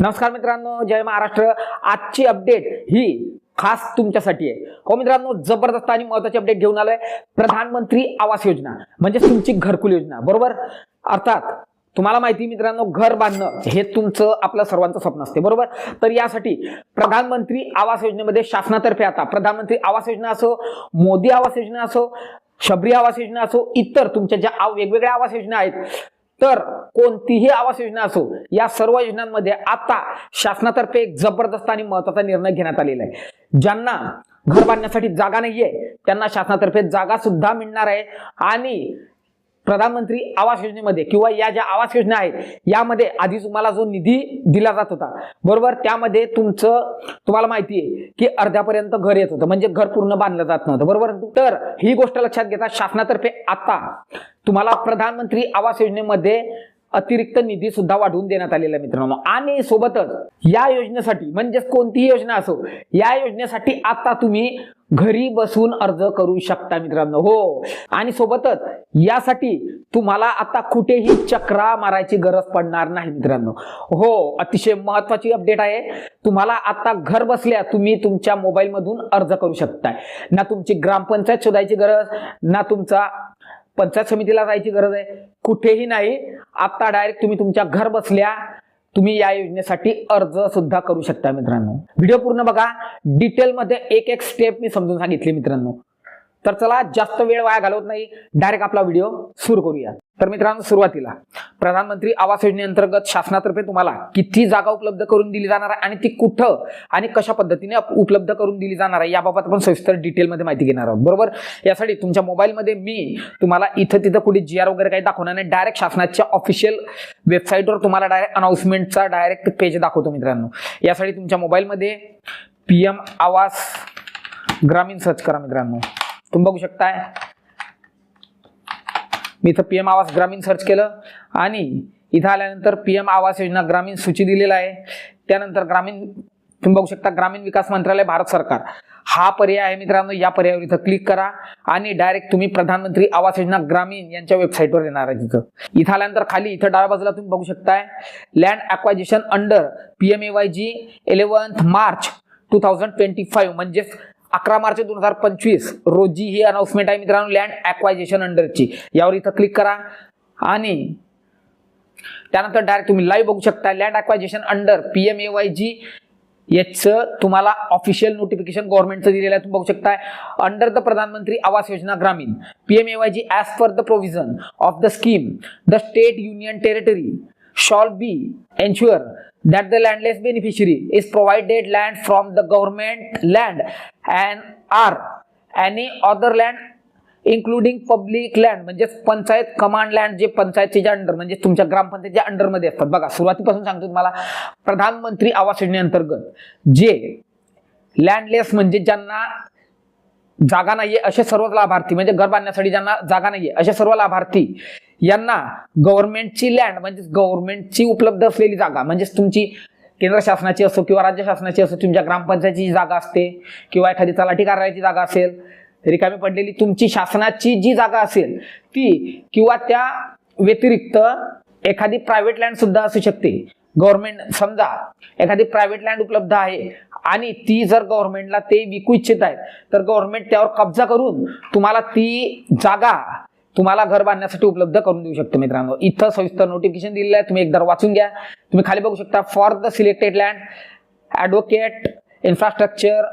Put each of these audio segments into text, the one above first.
नमस्कार. मित्रांनो जय महाराष्ट्र. आजची अपडेट ही खास तुमच्यासाठी आहे. हो मित्रांनो जबरदस्त आणि महत्वाची अपडेट घेऊन आलोय. प्रधानमंत्री आवास योजना म्हणजे तुमची घरकुल योजना बरोबर? अर्थात तुम्हाला माहिती मित्रांनो घर बांधणं हे तुमचं आपलं सर्वांचं स्वप्न असते बरोबर? तर यासाठी प्रधानमंत्री आवास योजनेमध्ये शासनातर्फे आता प्रधानमंत्री आवास योजना असो मोदी आवास योजना असो शबरी आवास योजना असो इतर तुमच्या ज्या वेगवेगळ्या आवास योजना आहेत तर कोणतीही आवास योजना असो या सर्व योजनांमध्ये आता शासनातर्फे एक जबरदस्त आणि महत्त्वाचा निर्णय घेण्यात आलेला आहे. ज्यांना घर बांधण्यासाठी जागा नाहीये त्यांना शासनातर्फे जागा सुद्धा मिळणार आहे. आणि प्रधानमंत्री आवास योजनेमध्ये किंवा या ज्या आवास योजना आहेत यामध्ये आधी तुम्हाला जो निधी दिला जात होता बरोबर? त्यामध्ये तुमचं तुम्हाला माहिती आहे की अर्ध्यापर्यंत घर येत होतं म्हणजे घर पूर्ण बांधलं जात नव्हतं बरोबर? तर ही गोष्ट लक्षात घेता शासनातर्फे आता तुम्हाला प्रधानमंत्री आवास योजनेमध्ये अतिरिक्त निधी सुद्धा वाढवून देण्यात आलेला आहे मित्रांनो. आणि सोबतच या योजनेसाठी म्हणजेच कोणतीही योजना असो या योजनेसाठी आता तुम्ही घरी बसून अर्ज करू शकता मित्रांनो. हो. आणि सोबतच यासाठी तुम्हाला आता कुठेही चक्रा मारायची गरज पडणार नाही मित्रांनो. हो अतिशय महत्वाची अपडेट आहे. तुम्हाला आता घर बसल्या तुम्ही तुमच्या मोबाईल मधून अर्ज करू शकताय. ना तुमची ग्रामपंचायत शोधायची गरज ना तुमचा पंचायत समितीला जायची गरज आहे. कुठेही नाही आता डायरेक्ट तुम्ही तुमच्या घर बसल्या तुम्ही या योजनेसाठी अर्ज सुद्धा करू शकता मित्रांनो. व्हिडिओ पूर्ण बघा. डिटेलमध्ये एक एक स्टेप मी समजून सांगितली मित्रांनो. तर चला जास्त वेळ वाया घालवत नाही. डायरेक्ट आपला व्हिडिओ सुरू करूया. तर मित्रांनो सुरुवातीला. प्रधानमंत्री आवास योजनेअंतर्गत शासनातर्फे तुम्हाला किती जागा उपलब्ध करून दिली जाणार आहे आणि ती कुठं आणि कशा पद्धतीने उपलब्ध करून दिली जाणार आहे याबाबत आपण सविस्तर डिटेलमध्ये माहिती घेणार आहोत. बरोबर? यासाठी तुमच्या मोबाईलमध्ये मी तुम्हाला इथं तिथं कुठे जी आर वगैरे काही दाखवणार नाही. डायरेक्ट शासनाच्या ऑफिशियल वेबसाईटवर तुम्हाला डायरेक्ट अनाउन्समेंटचा डायरेक्ट पेज दाखवतो मित्रांनो. यासाठी तुमच्या मोबाईलमध्ये पी एम आवास ग्रामीण सर्च करा मित्रांनो. तुम्ही बघू शकताय. मी इथं पी एम आवास ग्रामीण सर्च केलं आणि इथं आल्यानंतर पी एम आवास योजना ग्रामीण सूची दिलेला आहे. त्यानंतर ग्रामीण तुम्ही बघू शकता ग्रामीण विकास मंत्रालय भारत सरकार. हा पर्याय आहे मित्रांनो या पर्यायावर इथं क्लिक करा आणि डायरेक्ट तुम्ही प्रधानमंत्री आवास योजना ग्रामीण यांच्या वेबसाईटवर येणार आहे तिथं. इथं आल्यानंतर खाली इथं डाव्या बाजूला तुम्ही बघू शकताय. Land acquisition under P M A Y G eleventh March two thousand twenty five म्हणजेच अकरा मार्च दोन हजार पंचवीस रोजी ही अनाउन्समेंट आहे मित्रांनो लँड अक्वायझेशन अंडरची यावर इथं क्लिक करा. आणि त्यानंतर डायरेक्ट तुम्ही लाईव्ह बघू शकता land acquisition under P M A Y G याचं तुम्हाला ऑफिशियल नोटिफिकेशन गव्हर्नमेंटचं दिलेलं आहे तुम्ही बघू शकताय. अंडर द प्रधानमंत्री आवास योजना ग्रामीण P M A Y G as per the provision of the scheme the state union territory shall be ensure that the landless beneficiary is provided land from the government land and are any other land including public land म्हणजे panchayat command land जे पंचायतीच्या under म्हणजे तुमच्या ग्रामपंचायतच्या अंडरमध्ये असतात. बघा सुरुवातीपासून सांगतो तुम्हाला प्रधानमंत्री आवास योजनेअंतर्गत जे लँडलेस म्हणजे ज्यांना जागा नाहीये असे सर्व लाभार्थी म्हणजे घर बांधण्यासाठी ज्यांना जागा नाहीये असे सर्व लाभार्थी यांना गव्हर्नमेंटची लँड म्हणजे गव्हर्नमेंटची उपलब्ध असलेली जागा म्हणजेच तुमची केंद्र शासनाची असो किंवा राज्य शासनाची असो तुमच्या ग्रामपंचायतीची जागा असते किंवा एखादी तलाठी कार्यालयाची जागा असेल रिकामी पडलेली तुमची शासनाची जी जागा असेल ती किंवा त्या व्यतिरिक्त एखादी प्रायव्हेट लँड सुद्धा असू शकते. गव्हर्नमेंट समजा एखादी प्रायव्हेट लँड उपलब्ध आहे आणि ती जर गव्हर्नमेंटला ते विकू इच्छित आहेत तर गव्हर्नमेंट त्यावर कब्जा करून तुम्हाला ती जागा तुम्हाला घर बांधण्यासाठी उपलब्ध करून देऊ शकतो मित्रांनो. इथं सविस्तर नोटिफिकेशन दिलेलं आहे तुम्ही एकदा वाचून घ्या. तुम्ही खाली बघू शकता for the selected land advocate infrastructure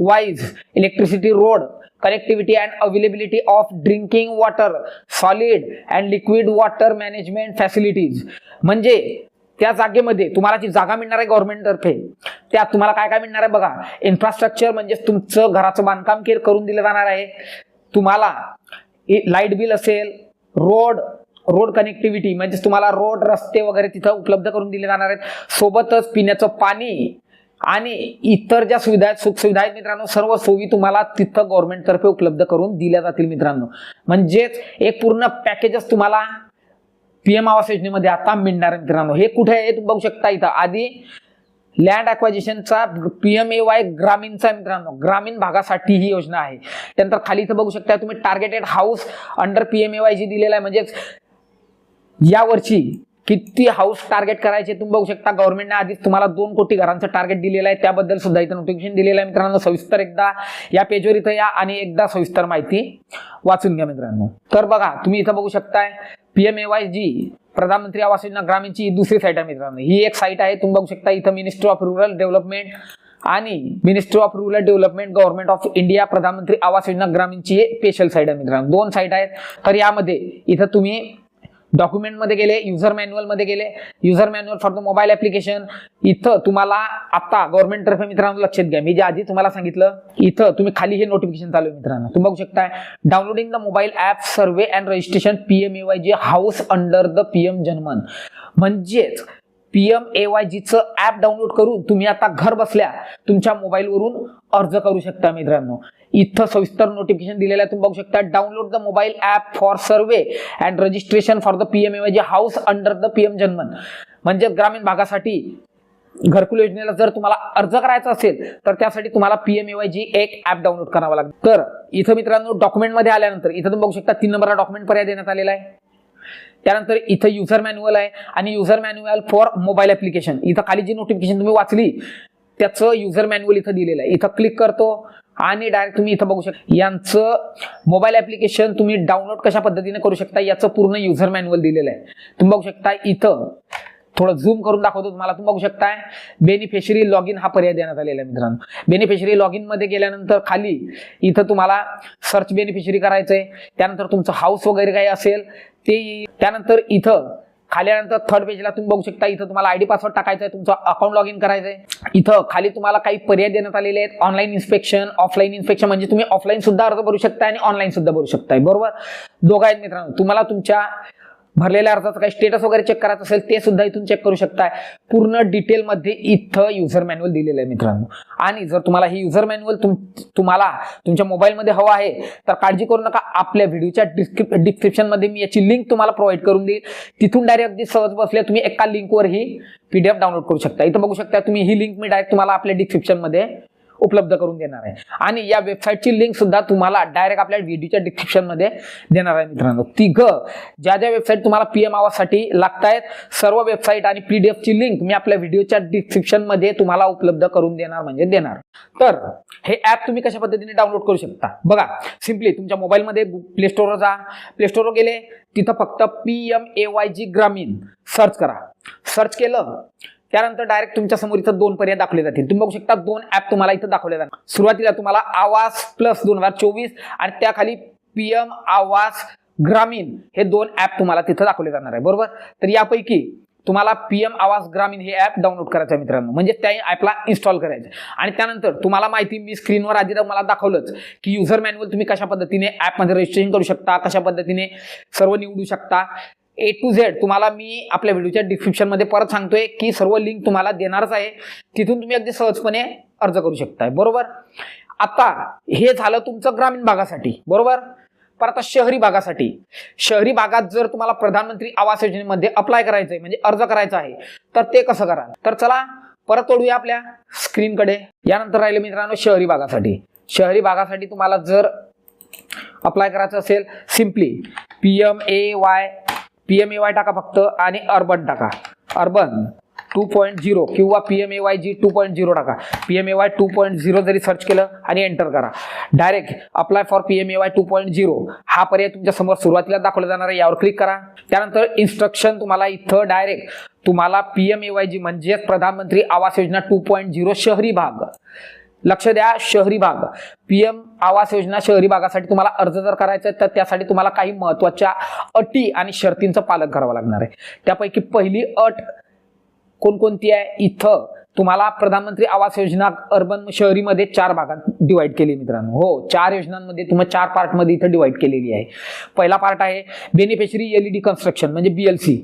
wise electricity road connectivity and availability of drinking water solid and liquid water management facilities म्हणजे त्या जागेमध्ये तुम्हाला जी जागा मिळणार आहे गव्हर्नमेंटतर्फे त्या त्यात तुम्हाला काय काय मिळणार आहे बघा. इन्फ्रास्ट्रक्चर म्हणजे तुमचं घराचं बांधकाम केअर करून दिलं जाणार आहे. तुम्हाला लाइट बिल असेल रोड रोड कनेक्टिव्हिटी म्हणजे तुम्हाला रोड रस्ते वगैरे तिथं उपलब्ध करून दिले जाणार आहेत. सोबतच पिण्याचं पाणी आणि इतर ज्या सुविधा आहेत सुखसुविधा आहेत मित्रांनो सर्व सोयी तुम्हाला तिथं गव्हर्नमेंटतर्फे उपलब्ध करून दिल्या जातील मित्रांनो. म्हणजेच एक पूर्ण पॅकेजच तुम्हाला पीएम आवास योजनेमध्ये आता मिळणार मित्रांनो. हे कुठे आहे? तुम्ही बघू शकता इथं. आधी लँड अक्वायजेशनचा पीएम ए वाय ग्रामीणचा मित्रांनो. ग्रामीण भागासाठी ही योजना आहे. त्यानंतर खाली इथं बघू शकता तुम्ही targeted house under PM A Y G दिलेला आहे. म्हणजेच यावर्षी किती हाऊस टार्गेट करायचे तुम्ही बघू शकता. गव्हर्नमेंटने आधीच तुम्हाला दोन कोटी घरांचं टार्गेट दिलेलं आहे. त्याबद्दल सुद्धा इथं नोटिफिकेशन दिलेलं आहे मित्रांनो. सविस्तर एकदा या पेजवर इथं या आणि एकदा सविस्तर माहिती वाचून घ्या मित्रांनो. तर बघा तुम्ही इथं बघू शकताय पीएम वाय जी प्रधानमंत्री आवास योजना ग्रामीणची दुसरी साईट आहे मित्रांनो. ही एक साईट आहे तुम्ही बघू शकता इथं मिनिस्ट्री ऑफ रुरल डेव्हलपमेंट आणि ministry of rural development government of India प्रधानमंत्री आवास योजना ग्रामीणची स्पेशल साईट आहे मित्रांनो. दोन साईट आहेत. तर यामध्ये इथं तुम्ही डॉक्युमेंटमध्ये गेले युजर मॅन्युअलमध्ये गेले. User manual for the mobile application इथं तुम्हाला आता गव्हर्नमेंटतर्फे मित्रांनो लक्षात घ्या. मी जे आधी तुम्हाला सांगितलं इथं तुम्ही खाली हे नोटिफिकेशन चालू आहे मित्रांनो. तुम्ही बघू शकताय downloading the mobile app survey and registration PMAY G house under the PM Janman म्हणजेच पीएम ए वाय जीचं ऍप डाउनलोड करून तुम्ही आता घर बसल्या तुमच्या मोबाईलवरून अर्ज करू शकता मित्रांनो. इथं सविस्तर नोटिफिकेशन दिलेलं आहे तुम्ही बघू शकता download the mobile app for survey and registration for the PM A Y G house under the P M Janman म्हणजे ग्रामीण भागासाठी घरकुल योजनेला जर तुम्हाला अर्ज करायचा असेल तर त्यासाठी तुम्हाला पीएम वाय जी एक ऍप डाउनलोड करावा लागेल. तर इथं मित्रांनो डॉक्युमेंटमध्ये आल्यानंतर इथं तुम्ही बघू शकता तीन नंबरला डॉक्युमेंट पर्याय देण्यात आलेला आहे. त्यानंतर इथं युजर मॅन्युअल आहे आणि user manual for mobile application इथं खाली जी नोटिफिकेशन तुम्ही वाचली त्याचं युजर मॅन्युअल इथं दिलेलं आहे. इथं क्लिक करतो आणि डायरेक्ट तुम्ही इथं बघू शकता. यांचं मोबाईल ऍप्लिकेशन तुम्ही डाउनलोड कशा पद्धतीने करू शकता याचं पूर्ण युजर मॅन्युअल दिलेलं आहे. तुम्ही बघू शकता इथं थोडं झूम करून दाखवतो तुम्हाला. तुम्ही बघू शकताय बेनिफिशरी लॉग इन हा पर्याय देण्यात आलेला आहे मित्रांनो. बेनिफिशरी लॉग इनमध्ये गेल्यानंतर खाली इथं तुम्हाला सर्च बेनिफिशरी करायचंय. त्यानंतर तुमचं हाऊस वगैरे काही असेल ते त्यानंतर इथं खाल्यानंतर थर्ड पेजला तुम्ही बघू शकता इथं तुम्हाला आयडी पासवर्ड टाकायचा आहे तुमचं अकाउंट लॉग इन करायचं आहे इथं खाली तुम्हाला काही पर्याय देण्यात आलेले आहेत. ऑनलाईन इन्स्पेक्शन ऑफलाईन इन्स्पेक्शन म्हणजे तुम्ही ऑफलाईन सुद्धा अर्ज भरू शकता आणि ऑनलाईन सुद्धा भरू शकताय. बरोबर? दोघं आहेत मित्रांनो. तुम्हाला तुमच्या भरलेल्या अर्जाचा काही स्टेटस वगैरे चेक करायचं असेल ते सुद्धा इथून चेक करू शकताय. पूर्ण डिटेलमध्ये इथं युजर मॅन्युअल दिलेलं आहे मित्रांनो. आणि जर तुम्हाला ही युजर मॅन्युअल तुम तुम्हाला तुमच्या मोबाईलमध्ये हवं आहे तर काळजी करू नका. आपल्या व्हिडिओच्या डिस्क्रिप डिस्क्रिप्शनमध्ये मी याची लिंक तुम्हाला प्रोव्हाइड करून देईल. तिथून डायरेक्ट अगदी सहज बसल्या तुम्ही एका लिंकवर ही पीडीएफ डाउनलोड करू शकता. इथं बघू शकता तुम्ही ही लिंक मी डायरेक्ट तुम्हाला आपल्या डिस्क्रिप्शनमध्ये उपलब्ध करून देणार आहे. आणि या वेबसाईटची लिंक सुद्धा तुम्हाला डायरेक्ट आपल्या व्हिडिओच्या डिस्क्रिप्शनमध्ये देणार आहे मित्रांनो. तिघ ज्या ज्या वेबसाईट तुम्हाला पीएम आवाजसाठी लागतायत सर्व वेबसाईट आणि पीडीएफ ची लिंक मी आपल्या व्हिडिओच्या डिस्क्रिप्शनमध्ये तुम्हाला उपलब्ध करून देणार म्हणजे देणार. तर हे ऍप तुम्ही कशा पद्धतीने डाउनलोड करू शकता? बघा सिम्पली तुमच्या मोबाईलमध्ये प्ले स्टोरवर जा. प्ले स्टोरवर गेले तिथं फक्त P M A Y G ग्रामीण सर्च करा. सर्च केलं त्यानंतर डायरेक्ट तुमच्यासमोर इथं दोन पर्याय दाखवले जातील. तुम्ही बघू शकता दोन ऍप तुम्हाला इथं दाखवले जाणार. सुरुवातीला तुम्हाला आवाज प्लस दोन हजार चोवीस आणि त्याखाली पीएम आवाज ग्रामीण हे दोन ऍप तुम्हाला तिथं दाखवले जाणार आहे. बरोबर? तर यापैकी तुम्हाला पीएम आवाज ग्रामीण हे ऍप डाउनलोड करायचं आहे मित्रांनो. म्हणजे त्या ऍपला इन्स्टॉल करायचं आणि त्यानंतर तुम्हाला माहिती मी स्क्रीनवर आधी मला दाखवलंच की युजर मॅन्युअल तुम्ही कशा पद्धतीने ऍपमध्ये रजिस्ट्रेशन करू शकता कशा पद्धतीने सर्व निवडू शकता. ए टू झेड तुम्हाला मी आपल्या व्हिडिओच्या डिस्क्रिप्शनमध्ये परत सांगतोय की सर्व लिंक तुम्हाला देणारच आहे. तिथून तुम्ही अगदी सहजपणे अर्ज करू शकताय. बरोबर? आता हे झालं तुमचं ग्रामीण भागासाठी. बरोबर? पण आता शहरी भागासाठी. शहरी भागात जर तुम्हाला प्रधानमंत्री आवास योजनेमध्ये अप्लाय करायचं आहे म्हणजे अर्ज करायचा आहे तर ते कसं कराल? तर चला परत ओढूया आपल्या स्क्रीनकडे यानंतर राहिले मित्रांनो शहरी भागासाठी. शहरी भागासाठी तुम्हाला जर अप्लाय करायचं असेल simply P M A Y P M A Y टाका फक्त आणि अर्बन टाका. अर्बन टू पॉईंट झिरो किंवा P M A Y G two point zero टाका. P M A Y two point zero जरी सर्च केलं आणि एंटर करा. Direct apply for P M A Y two point zero हा पर्याय तुमच्यासमोर सुरुवातीला दाखवला जाणार आहे. यावर क्लिक करा. त्यानंतर इन्स्ट्रक्शन तुम्हाला इथं डायरेक्ट तुम्हाला P M A Y G म्हणजेच Pradhanmantri Awas Yojana to point zero शहरी भाग. लक्ष द्या शहरी भाग. पीएम आवास योजना शहरी भागासाठी तुम्हाला अर्ज जर करायचा आहे तर त्यासाठी तुम्हाला काही महत्त्वाच्या अटी आणि शर्तींचं पालन करावं लागणार आहे. त्यापैकी पहिली अट कोणकोणती आहे? इथं तुम्हाला प्रधानमंत्री आवास योजना अर्बन शहरीमध्ये चार भागात डिवाइड केली मित्रांनो. हो चार योजनांमध्ये तुम्हाला चार पार्टमध्ये इथं डिवाइड केलेली आहे. पहिला पार्ट आहे बेनिफिशरी एलईडी कन्स्ट्रक्शन म्हणजे BLC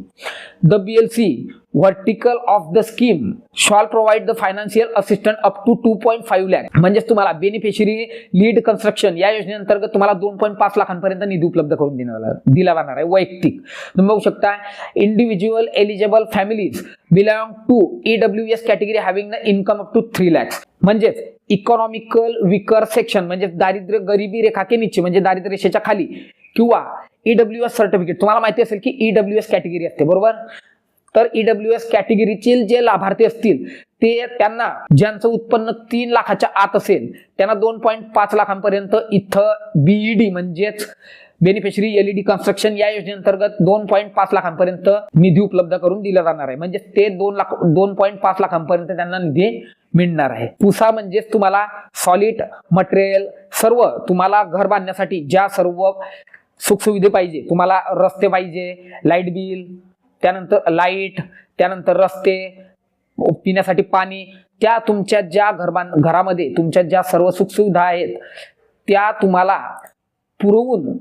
the BLC vertical of the scheme shall provide the financial assistant up to two point five lakh म्हणजेच तुम्हाला बेनिफिशरी लीड कन्स्ट्रक्शन या योजनेअंतर्गत तुम्हाला दोन पॉईंट पाच लाखांपर्यंत निधी उपलब्ध करून देण्याला दिला जाणार आहे वैयक्तिक. तुम्ही बघू शकता individual eligible families belong to E W S category having the income up to three lakhs म्हणजेच इकॉनॉमिकल विकर सेक्शन म्हणजे दारिद्र्य गरिबी रेखा के निश्चित म्हणजे दारिद्र्य रेषेच्या खाली किंवा ईडब्ल्यू एस सर्टिफिकेट तुम्हाला माहिती असेल की ईडब्ल्यू एस कॅटेगरी असते बरोबर? तर ईडब्ल्यू एस कॅटेगरीचे जे लाभार्थी असतील ते त्यांना ज्यांचं उत्पन्न तीन लाखाच्या आत असेल त्यांना दोन पॉईंट पाच लाखांपर्यंत इथं बीईडी म्हणजेच बेनिफिशरी एलईडी कन्स्ट्रक्शन या योजनेअंतर्गत दोन पॉईंट पाच लाखांपर्यंत निधी उपलब्ध करून दिला जाणार आहे. म्हणजे ते दोन लाख दोन पॉईंट पाच लाखांपर्यंत त्यांना निधी मिळणार आहे. पुसा म्हणजेच तुम्हाला सॉलिड मटेरियल सर्व तुम्हाला घर बांधण्यासाठी ज्या सर्व सुखसुविधा पाहिजे तुम्हाला रस्ते पाहिजे लाइट बिल त्यानंतर लाइट त्यानंतर रस्ते पिण्यासाठी पाणी त्या तुमच्या ज्या घरबां घरामध्ये तुमच्या ज्या सर्व सुखसुविधा आहेत त्या तुम्हाला पुरवून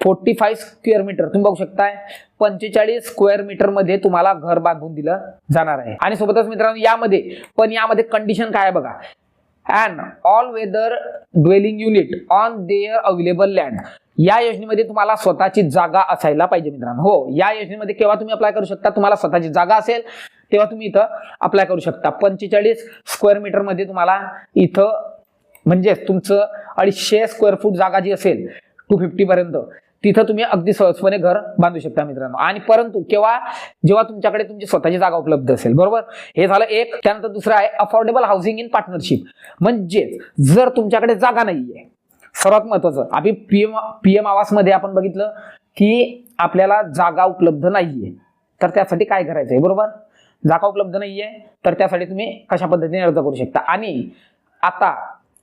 फोर्टी फाय स्क्वेअर मीटर तुम्ही बघू शकताय पंचेचाळीस स्क्वेअर मीटरमध्ये तुम्हाला घर बांधून दिलं जाणार आहे. आणि सोबतच मित्रांनो यामध्ये पण यामध्ये कंडिशन काय आहे बघा? And all weather dwelling unit on their available land या योजनेमध्ये तुम्हाला स्वतःची जागा असायला पाहिजे मित्रांनो. हो या योजनेमध्ये केव्हा तुम्ही अप्लाय करू शकता? तुम्हाला स्वतःची जागा असेल तेव्हा तुम्ही इथं अप्लाय करू शकता. पंचेचाळीस स्क्वेअर मीटरमध्ये तुम्हाला इथं म्हणजेच तुमचं अडीचशे स्क्वेअर फूट जागा जी असेल टू फिफ्टी पर्यंत तिथं तुम्ही अगदी सहजपणे घर बांधू शकता मित्रांनो. आणि परंतु केव्हा जेव्हा तुमच्याकडे तुमची स्वतःची जागा उपलब्ध असेल बरोबर? हे झालं एक. त्यानंतर दुसरं आहे अफोर्डेबल हाऊसिंग इन पार्टनरशिप म्हणजेच जर तुमच्याकडे जागा नाहीये सर्वात महत्वाचं. आम्ही पीएम पीएम आवासमध्ये आपण बघितलं की आपल्याला जागा उपलब्ध नाहीये. तर त्यासाठी काय करायचंय? बरोबर? जागा उपलब्ध नाहीये तर त्यासाठी तुम्ही कशा पद्धतीने अर्ज करू शकता? आणि आता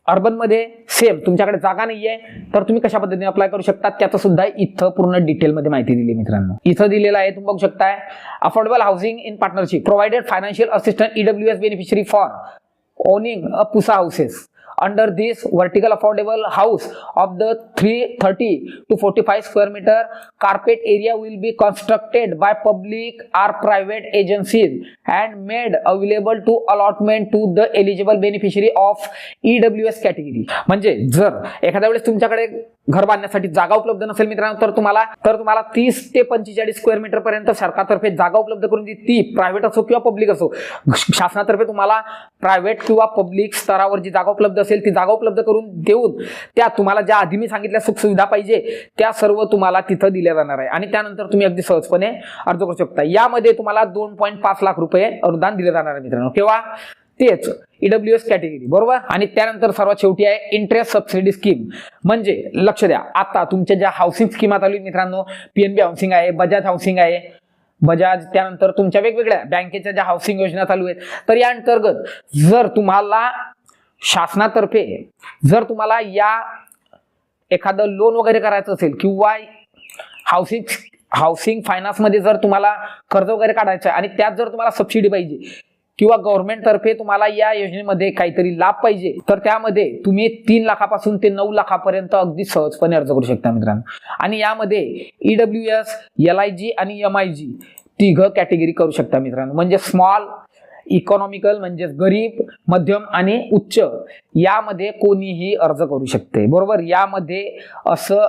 अर्बनमध्ये सेम तुमच्याकडे जागा नाहीये तर तुम्ही कशा पद्धतीने अप्लाय करू शकता? त्याचं सुद्धा इथं पूर्ण डिटेलमध्ये माहिती दिली मित्रांनो. इथं दिलेलं आहे तुम्ही बघू शकताय. Affordable housing in partnership provided financial assistant E W S beneficiary for owning a pucca houses under this vertical affordable house of the three thirty two forty five square metre carpet area will be constructed by public or private agencies and made available to allotment to the eligible beneficiary of E W S category म्हणजे जर एखाद्या वेळेस तुमच्याकडे घर बांधण्यासाठी जागा उपलब्ध नसेल मित्रांनो तर तुम्हाला तर तुम्हाला तीस ते पंचेचाळीस स्क्वेअर मीटर पर्यंत सरकारतर्फे जागा उपलब्ध करून दिली ती प्रायव्हेट असो किंवा पब्लिक असो शासनातर्फे तुम्हाला प्रायव्हेट किंवा पब्लिक स्तरावर जी जागा उपलब्ध असेल ती जागा उपलब्ध करून देऊन त्या तुम्हाला ज्या आधी मी सांगितल्या सुखसुविधा पाहिजे त्या सर्व तुम्हाला तिथं दिल्या जाणार आहे. आणि त्यानंतर तुम्ही अगदी सहजपणे अर्ज करू शकता. यामध्ये तुम्हाला दोन पॉईंट पाच लाख रुपये अनुदान दिले जाणार आहे मित्रांनो. केव्हा? तेच ईडब्ल्यू एस कॅटेगरी बरोबर? आणि त्यानंतर सर्वात शेवटी आहे इंटरेस्ट सबसिडी स्कीम म्हणजे लक्ष द्या आता तुमच्या ज्या हाऊसिंग स्कीमा चालू आहेत मित्रांनो पीएनबी हाऊसिंग आहे बजाज हाऊसिंग आहे. बजाज त्यानंतर तुमच्या वेगवेगळ्या बँकेच्या ज्या हाऊसिंग योजना चालू आहेत. तर या अंतर्गत जर तुम्हाला शासनातर्फे जर तुम्हाला या एखादं लोन वगैरे करायचं असेल किंवा हाऊसिंग हाऊसिंग फायनान्समध्ये जर तुम्हाला कर्ज वगैरे काढायचं आहे आणि त्यात जर तुम्हाला सबसिडी पाहिजे किंवा गव्हर्नमेंटतर्फे तुम्हाला या योजनेमध्ये काहीतरी लाभ पाहिजे तर त्यामध्ये तुम्ही तीन लाखापासून ते नऊ लाखापर्यंत अगदी सहजपणे अर्ज करू शकता मित्रांनो. आणि यामध्ये E W S L I G आणि एम आय जी तिघ कॅटेगरी करू शकता मित्रांनो. म्हणजे स्मॉल इकॉनॉमिकल म्हणजेच गरीब मध्यम आणि उच्च यामध्ये कोणीही अर्ज करू शकते. बरोबर? यामध्ये असं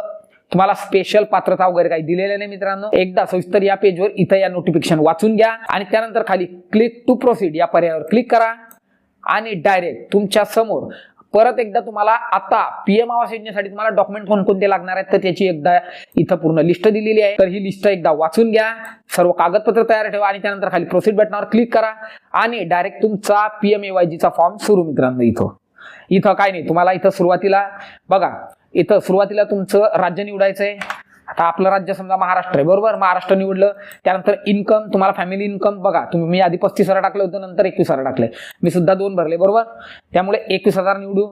तुम्हाला स्पेशल पात्रता वगैरे काही दिलेलं नाही मित्रांनो. एकदा सविस्तर या पेजवर इथं या नोटिफिकेशन वाचून घ्या आणि त्यानंतर खाली क्लिक टू प्रोसीड या पर्यायावर क्लिक करा आणि डायरेक्ट तुमच्यासमोर परत एकदा तुम्हाला आता पीएम आवास योजनेसाठी तुम्हाला डॉक्युमेंट कोणकोणते लागणार आहेत तर त्याची एकदा इथं पूर्ण लिस्ट दिलेली आहे. तर ही लिस्ट एकदा वाचून घ्या सर्व कागदपत्र तयार ठेवा आणि त्यानंतर खाली प्रोसीड बटनावर क्लिक करा आणि डायरेक्ट तुमचा पीएम एवायजीचा फॉर्म सुरू मित्रांनो इथं. इथं काय नाही तुम्हाला इथं सुरुवातीला बघा इथं सुरुवातीला तुमचं राज्य निवडायचंय. आता आपलं राज्य समजा महाराष्ट्र आहे बरोबर? महाराष्ट्र निवडलं त्यानंतर इन्कम तुम्हाला फॅमिली इन्कम बघा तुम्ही मी आधी पस्तीस हजार टाकलं होतं नंतर एकवीस हजार टाकले मी सुद्धा दोन भरले बरोबर? त्यामुळे एकवीस हजार निवडू.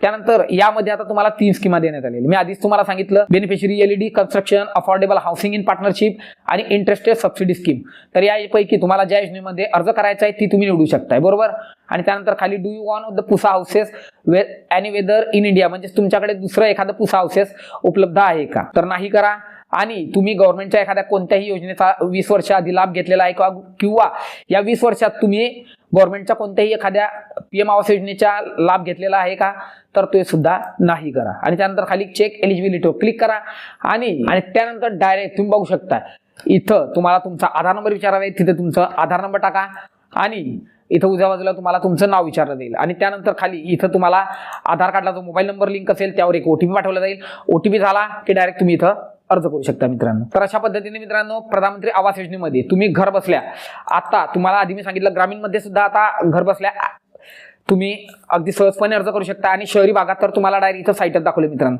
त्यानंतर यामध्ये आता तुम्हाला तीन स्कीमा देण्यात आलेली. मी आधीच तुम्हाला सांगितलं beneficiary LED construction affordable housing in partnership आणि इंटरेस्टेड सबसिडी स्कीम तर यापैकी तुम्हाला ज्या योजनेमध्ये अर्ज करायचा आहे ती तुम्ही निवडू शकताय. बरोबर? आणि त्यानंतर खाली do you want the pucca houses way आणि वेदर इन इंडिया म्हणजे तुमच्याकडे दुसरं एखादं पुसा हाऊसेस उपलब्ध आहे का? तर नाही करा. आणि तुम्ही गव्हर्नमेंटच्या एखाद्या कोणत्याही योजनेचा वीस वर्ष आधी लाभ घेतलेला आहे किंवा किंवा या वीस वर्षात तुम्ही गव्हर्नमेंटच्या कोणत्याही एखाद्या पी एम आवास योजनेचा लाभ घेतलेला आहे का? तर तो सुद्धा नाही करा. आणि त्यानंतर खाली चेक एलिजिबिलिटीवर क्लिक करा. आणि आणि त्यानंतर डायरेक्ट तुम्ही बघू शकता इथं तुम्हाला तुमचा आधार नंबर विचारावा आहे. तिथे तुमचा आधार नंबर टाका. आणि इथं उजव्या बाजूला तुम्हाला तुमचं नाव विचारलं जाईल. आणि त्यानंतर खाली इथं तुम्हाला आधार कार्डला जो मोबाईल नंबर लिंक असेल त्यावर एक ओटीपी पाठवला जाईल. ओटीपी झाला की डायरेक्ट तुम्ही इथं अर्ज करू शकता मित्रांनो. तर अशा पद्धतीने मित्रांनो प्रधानमंत्री आवास योजनेमध्ये तुम्ही घर बसल्या आता तुम्हाला आधी मी सांगितलं ग्रामीणमध्ये सुद्धा आता घर बसल्या तुम्ही अगदी सहजपणे अर्ज करू शकता आणि शहरी भागात तर तुम्हाला डायरेक्ट इथं साईटच दाखवले मित्रांनो.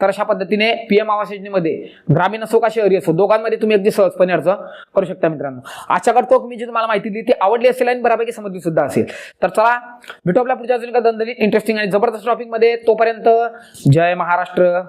तर अशा पद्धतीने पीएम आवास योजनेमध्ये ग्रामीण असो का शहरी असो दोघांमध्ये तुम्ही अगदी सहजपणे अर्ज करू शकता मित्रांनो. आशा करतो मी जी तुम्हाला माहिती दिली ती आवडली असेल आणि बऱ्यापैकी समजली सुद्धा असेल. तर चला भेटू आपल्या पुढच्या अजून एका इंटरेस्टिंग आणि जबरदस्त टॉपिकमध्ये तोपर्यंत जय महाराष्ट्र.